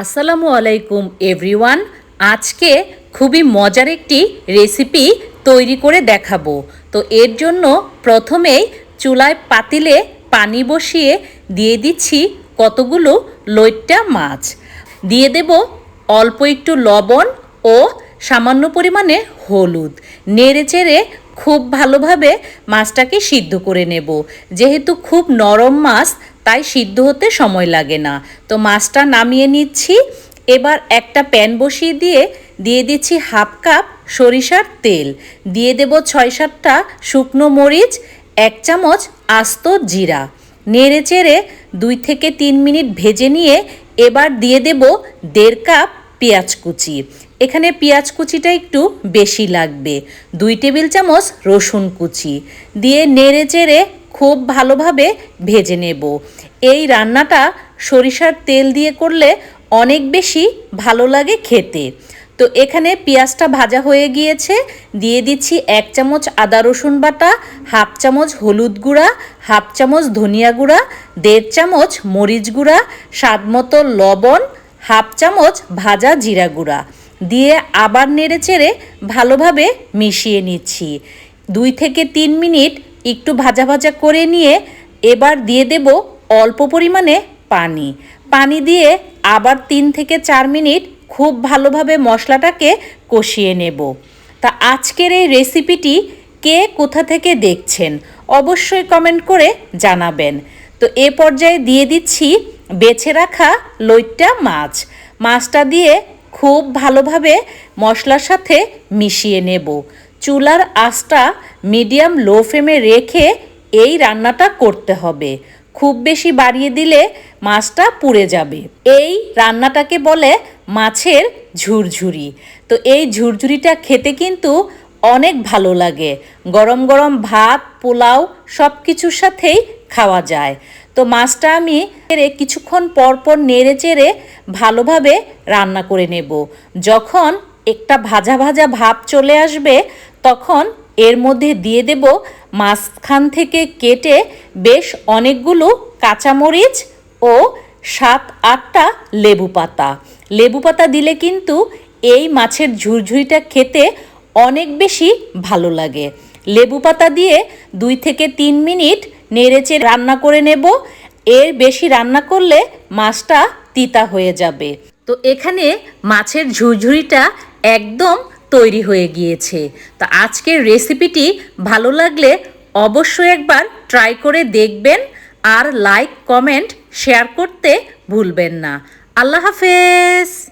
আসসালামু আলাইকুম এভরিওয়ান আজকে খুবই মজার একটি রেসিপি তৈরি করে দেখাবো। তো এর জন্য প্রথমেই চুলায় পাতিলে পানি বসিয়ে দিয়ে দিচ্ছি কতগুলো লইট্টা মাছ। দিয়ে দেব অল্প একটু লবণ ও সামান্য পরিমাণে হলুদ। নেড়ে চেড়ে খুব ভালোভাবে মাছটাকে সিদ্ধ করে নেব। যেহেতু খুব নরম মাছ তাই সিদ্ধ হতে সময় লাগে না। তো মাছটা নামিয়ে নিচ্ছি। এবার একটা প্যান বসিয়ে দিয়ে দিয়ে দিচ্ছি হাফ কাপ সরিষার তেল। দিয়ে দেব ছয় সাতটা শুকনো মরিচ, এক চামচ আস্ত জিরা। নেড়ে চেড়ে দুই থেকে তিন মিনিট ভেজে নিয়ে এবার দিয়ে দেব দেড় কাপ পেঁয়াজ কুচি। এখানে পেঁয়াজ কুচিটা একটু বেশি লাগবে। দুই টেবিল চামচ রসুন কুচি। দিয়ে নেড়ে চেড়ে খুব ভালোভাবে ভেজে নেব। এই রান্নাটা সরিষার তেল দিয়ে করলে অনেক বেশি ভালো লাগে খেতে। তো এখানে পেঁয়াজটা ভাজা হয়ে গিয়েছে। দিয়ে দিচ্ছি এক চামচ আদা রসুন বাটা, হাফ চামচ হলুদ গুঁড়া, হাফ চামচ ধনিয়া গুঁড়া, দেড় চামচ মরিচ গুঁড়া, স্বাদ মতো লবণ, হাফ চামচ ভাজা জিরা গুঁড়া। দিয়ে আবার নেড়ে চেড়ে ভালোভাবে মিশিয়ে নিচ্ছি। দুই থেকে তিন মিনিট একটু ভাজা ভাজা করে নিয়ে এবার দিয়ে দেব অল্প পরিমাণে পানি। পানি দিয়ে আবার তিন থেকে চার মিনিট খুব ভালোভাবে মশলাটাকে কষিয়ে নেব। তা আজকের এই রেসিপিটি কে কোথা থেকে দেখছেন অবশ্যই কমেন্ট করে জানাবেন। তো এ পর্যায়ে দিয়ে দিচ্ছি বেছে রাখা লইট্টা মাছ। মাছটা দিয়ে খুব ভালোভাবে মশলার সাথে মিশিয়ে নেব। চুলার আঁচটা মিডিয়াম লো ফ্লেমে রেখে এই রান্নাটা করতে হবে। খুব বেশি বাড়িয়ে দিলে মাছটা পুড়ে যাবে। এই রান্নাটাকে বলে মাছের ঝুরঝুরি। তো এই ঝুরঝুরিটা খেতে কিন্তু অনেক ভালো লাগে। গরম গরম ভাত, পোলাও সব কিছুর সাথেই খাওয়া যায়। তো মাছটা আমি কিছুক্ষণ পর পর নেড়ে চেড়ে ভালোভাবে রান্না করে নেব। যখন একটা ভাজা ভাজা ভাব চলে আসবে, তখন এর মধ্যে দিয়ে দেব মাঝখান থেকে কেটে বেশ অনেকগুলো কাঁচামরিচ ও সাত আটটা লেবু পাতা। লেবু পাতা দিলে কিন্তু এই মাছের ঝুরঝুরিটা খেতে অনেক বেশি ভালো লাগে। লেবু পাতা দিয়ে দুই থেকে তিন মিনিট নেড়েচে রান্না করে নেব। এর বেশি রান্না করলে মাছটা তিতা হয়ে যাবে। তো এখানে মাছের ঝুরঝুরিটা একদম তৈরি হয়ে গিয়েছে। তো আজকের রেসিপিটি ভালো লাগলে অবশ্যই একবার ট্রাই করে দেখবেন আর লাইক কমেন্ট শেয়ার করতে ভুলবেন না। আল্লাহ হাফেজ!